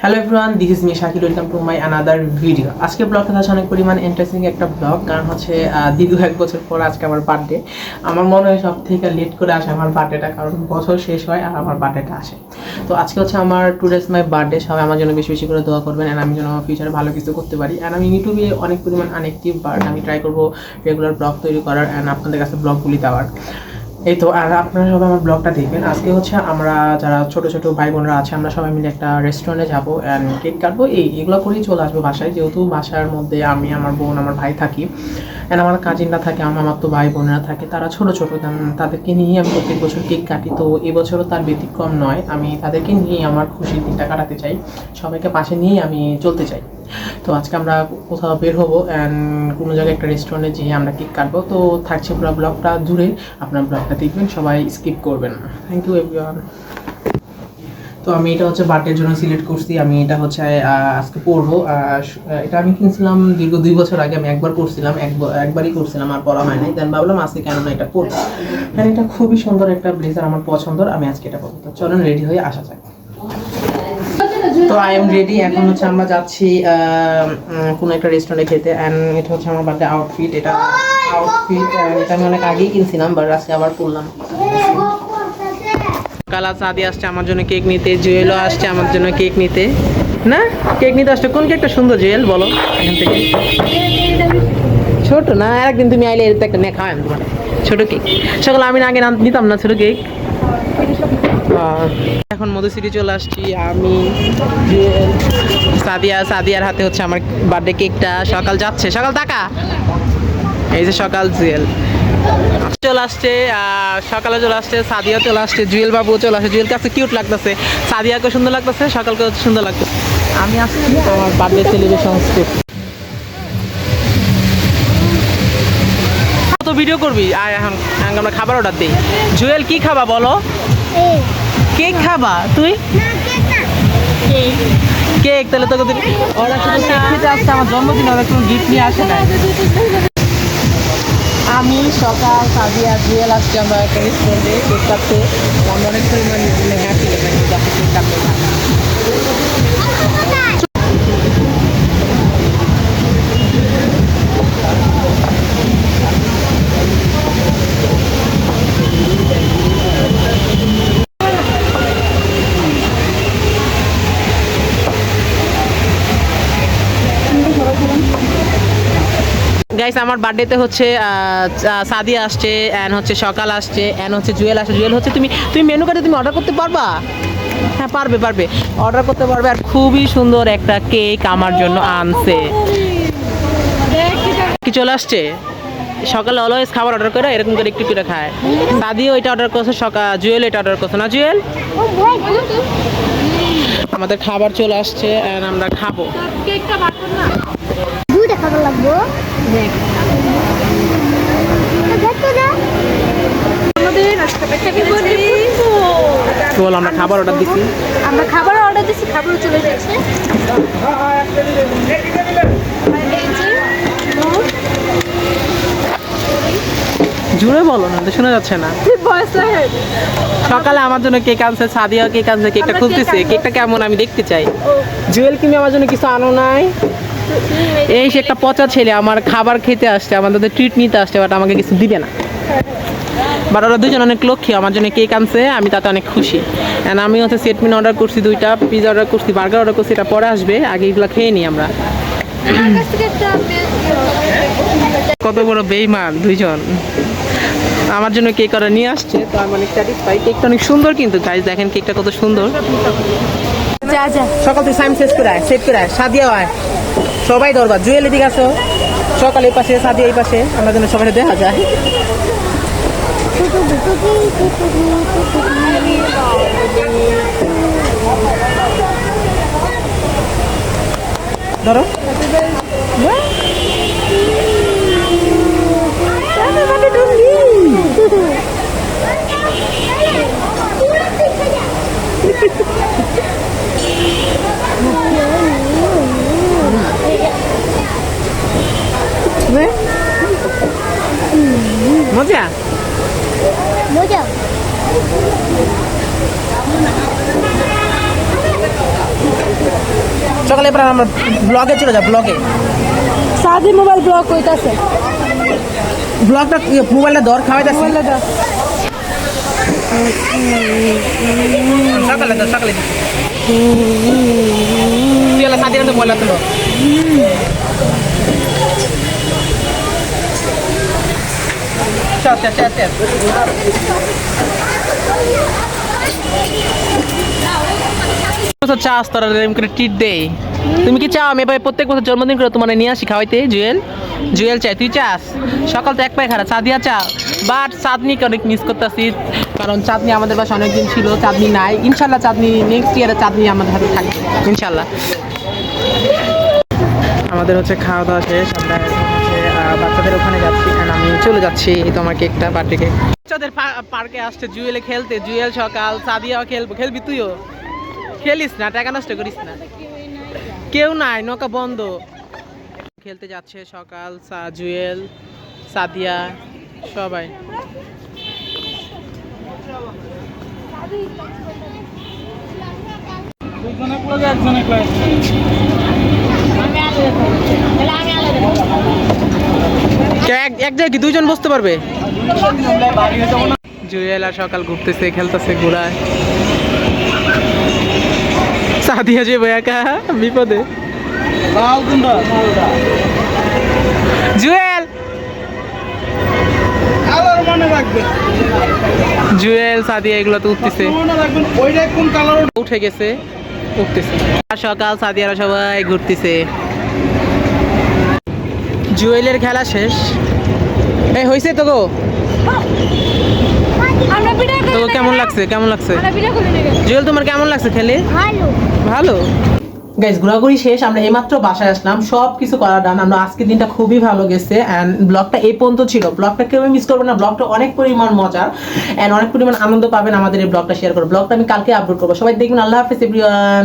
Hello everyone this is me Shakil welcome to my another video আজকে ব্লগটা আছে অনেক পরিমাণ ইন্টারেস্টিং একটা ব্লগ কারণ হচ্ছে দীর্ঘ এক বছর পর আজকে আমার বার্থডে আমার মনে হয় সব থেকে লেট করে আসে আমার বার্থডেটা কারণ বছর শেষ হয় আর আমার বার্থডেটা আসে। তো আজকে হচ্ছে আমার টু ডেজ মাই বার্থডে সবাই আমার জন্য বেশি বেশি করে দোয়া করবেন অ্যান্ড আমি যেন ফিউচারে ভালো কিছু করতে পারি। অ্যান্ড আমি ইউটিউবে অনেক পরিমাণ আনএক্টিভ বাট আমি ট্রাই করব রেগুলার ব্লগ তৈরি করার অ্যান্ড আপনাদের কাছে ব্লগগুলি দেওয়ার। এই তো, আর আপনারা সবাই আমার ব্লগটা দেখবেন। আজকে হচ্ছে আমরা যারা ছোট ছোট ভাই বোনরা আছে, আমরা সবাই মিলে একটা রেস্টুরেন্টে যাব অ্যান্ড কেক কাটবো। এই, এগুলো করেই চলে আসব বাসায়। যেহেতু বাসার মধ্যে আমি, আমার বোন, আমার ভাই থাকি। অ্যান্ড আমার কাজিনরা থাকে, আমার আমার তো ভাই বোনেরা থাকে, তারা ছোট ছোট তাদেরকে নিয়েই আমি প্রত্যেক বছর কেক কাটি। তো এবছরও তার ব্যতিক্রম নয়, আমি তাদেরকে নিয়েই আমার খুশির দিনটা কাটাতে চাই। সবাইকে পাশে নিয়েই আমি চলতে চাই। তো আজকে আমরা কোথাও বের হব অ্যান্ড কোনো জায়গায় একটা রেস্টুরেন্টে যেয়ে আমরা কেক কাটবো। তো থাকছে পুরো ব্লগটা জুড়ে আপনার ব্লগটা দেখবেন, সবাই স্কিপ করবেন না। থ্যাংক ইউ এভরিওয়ান তো আমি এটা হচ্ছে বার্থডের জন্য সিলেক্ট করছি, আমি এটা হচ্ছে আজকে পরবো। এটা আমি কিনছিলাম দীর্ঘ দুই বছর আগে, আমি একবার করছিলাম এক- একবারই করছিলাম, আর পরা হয় নাই দেন ভাবলাম আজকে কেন না এটা পরবো হ্যাঁ এটা খুবই সুন্দর একটা ব্লেজার আমার পছন্দের, আমি আজকে এটা পরবো। তো চলেন রেডি হয়ে আসা যাক। তো আই এম রেডি এখন হচ্ছে আমরা যাচ্ছি কোনো একটা রেস্টুরেন্টে খেতে। অ্যান্ড এটা হচ্ছে আমার বার্থডে আউটফিট এটা আউটফিট এটা আমি অনেক আগেই কিনছিলাম বাট আজকে আবার পরলাম। কালা সাদি আসছে, আমার জন্য কেক নিতে, জুয়েলও আসছে, আমার জন্য কেক নিতে। না? কেক নিতে আসছে কোন কেকটা সুন্দর, জুয়েল? বলো, এখান থেকে। ছোট না? একদিন তুমি আইলে এরকম একটা খাওয়াই আমি তোমার। ছোট কেক। সকাল আমি আগে নিতাম না ছোট কেক। এখন মধুসিটি চলে আসছি, আমি সাদিয়া। সাদিয়ার হাতে হচ্ছে আমার বার্থডে কেকটা। সকাল যাচ্ছে। সকাল টাকা? এই যে সকাল, জুয়েল। চলে আসছে সকালে চলে আসছে, সাদিয়া চলে আসছে, জুয়েল বাবু চলে আসছে। জুয়েল কাছে কিউট লাগতেছে। সাদিয়াকে সুন্দর লাগতেছে সুন্দর লাগতেছে। আমি আসছি আমার বার্থডে সেলিব্রেশন কত ভিডিও করবি? আর এখন আমরা খাবার অর্ডার দিই। জুয়েল, কি খাবা বলো? কেক খাবা? তুই? কেক, তাহলে তোকে আসছে, আমার জন্মদিন, ওরা কোনো গিফট নিয়ে আসে না আমি সকাল সাদিয়া জুয়েল আজকে আমরা একটা রেস্টুরেন্টে কেক কাটতে আমরা অনেক পরিমাণ হ্যাপি যাতে কেক কাটতে গাইস আমার বার্থডেতে হচ্ছে সাদিয়া আসছে অ্যান হচ্ছে সকাল আসছে অ্যান হচ্ছে জুয়েল আসছে। জুয়েল হচ্ছে, তুমি তুমি মেনু কার্ডে তুমি অর্ডার করতে পারবা? হ্যাঁ পারবে পারবে। অর্ডার করতে পারবে, আর খুবই সুন্দর একটা কেক আমার জন্য আনছে। কি চলে আসছে? সকালে অলওয়েজ খাবার অর্ডার করে, এরকম করে একটু করে খায়। সাদিও এটা অর্ডার করছে সকাল জুয়েল এটা অর্ডার করছে। না, জুয়েল? আমাদের খাবার চলে আসছে অ্যান্ড আমরা খাব। দুইটা খাবার লাগবো? বল আমরা খাবার অর্ডার দিচ্ছি আমরা খাবার অর্ডার দিচ্ছি খাবার চলে যাচ্ছে জুড়ে বলো না তো শোনা যাচ্ছে না। সকালে আমার জন্য কেক আনছে সাদিয়া কেক আনছে কেকটা আমরা খুলতেছে কেকটা কেমন আমি দেখতে চাই। জুয়েল কিমি আমার জন্য কিছু আনো নাই। এই সে একটা পচা ছেলে আমার খাবার খেতে আসছে আমাদের ট্রিট নিতে আসছে বাট আমাকে কিছু দিবে না। বাট ওরা দুজন অনেক লক্ষ্মী আমার জন্য কেক আনছে আমি তাতে অনেক খুশি। অ্যান্ড আমি হচ্ছে সেটমিন অর্ডার করছি দুইটা পিজা অর্ডার করছি বার্গার অর্ডার করছি এটা পরে আসবে আগে এগুলো খেয়ে নিই আমরা। কত বড় বেইমান দুইজন। আমার জন্য কেক অর্ডার নিয়ে আসছে, তো আমি অনেক স্যাটিসফাই কেকটা অনেক সুন্দর কিন্তু গাইজ দেখেন কেকটা কত সুন্দর। সকাল থেকে সাইম শেষ করে আয় সেট করে আয় সাদিয়া আয়। সবাই দরবার, জুয়েল এদিকে আসো। সকাল পাশে সাদিয়া এই পাশে। আমরা যেন সবাই দেখা যায়। ধরো। নে। মজা মজা সকালে এবার আমরা ব্লগে চলে যাব ব্লগে সাদি মোবাইল ব্লক হইতাছে। ব্লগটা মোবাইলটা দর খাওয়াই যাচ্ছে মোবাইলটা। সকালে দাও সকালে এলা সাথে তো বললা তুলো। চল চল চল চল। বছর চাস তোরা এরকম করে ট্রিট দেই। তুমি কি চাও আমি এবার প্রত্যেক বছর জন্মদিন করে তোমার নিয়ে আসি খাওয়াইতে? জুয়েল জুয়েল চাই, তুই চাস? সকাল তো এক পায়ে খারাপ চাঁদিয়া চা। বাট চাঁদনিকে অনেক মিস করতেছি, কারণ চাঁদনি আমাদের বাসা অনেকদিন ছিল, চাঁদনি নাই। ইনশাল্লাহ চাঁদনি নেক্সট ইয়ারে চাঁদনি আমাদের হাতে থাকবে, ইনশাল্লাহ। আমাদের হচ্ছে খাওয়া দাওয়া শেষ, আমরা বাচ্চাদের ওখানে যাচ্ছি, and আমি চলে যাচ্ছি এই তো আমার কেকটা বাচ্চাদের পার্কে আসছে, জুয়েলে খেলতে, জুয়েল সকাল, সাদিয়াও খেলব, খেলবি তুইও? খেলিস না, টাকা নষ্ট করিস না। কেউ নাই, নৌকা বন্ধ। খেলতে যাচ্ছে সকাল সা- জুয়েল সাদিয়া, সবাই। এক জায়গায় কি দুইজন বসতে পারবে? জুয়েল আর সকাল ঘুরতেছে, খেলতেছে, ঘোরায়। সাদিয়া যে একা বিপদে। জুয়েল। জুয়েল সাদিয়া এগুলো তো উঠতেছে। উঠে গেছে উঠতেছে। সকাল সাদিয়ারা সবাই ঘুরতেছে। জুয়েলের খেলা শেষ। এই হয়েছে তো গো। তো কেমন লাগছে? কেমন লাগছে? জুয়েল তোমার কেমন লাগছে খেলে? ভালো। ভালো। গাইজ ঘোরাঘুরি শেষ আমরা এইমাত্র বাসায় আসলাম সব কিছু করা ডান আমরা আজকের দিনটা খুবই ভালো গেছে অ্যান্ড ব্লগটা এই পর্যন্ত ছিল। ব্লগটা কেউ মিস করবে না ব্লগটা অনেক পরিমাণ মজার অ্যান্ড অনেক পরিমাণ আনন্দ পাবেন আমাদের এই ব্লগটা শেয়ার করে। ব্লগটা আমি কালকে আপলোড করব। সবাই দেখবেন আল্লাহ হাফিজ এভরিওয়ান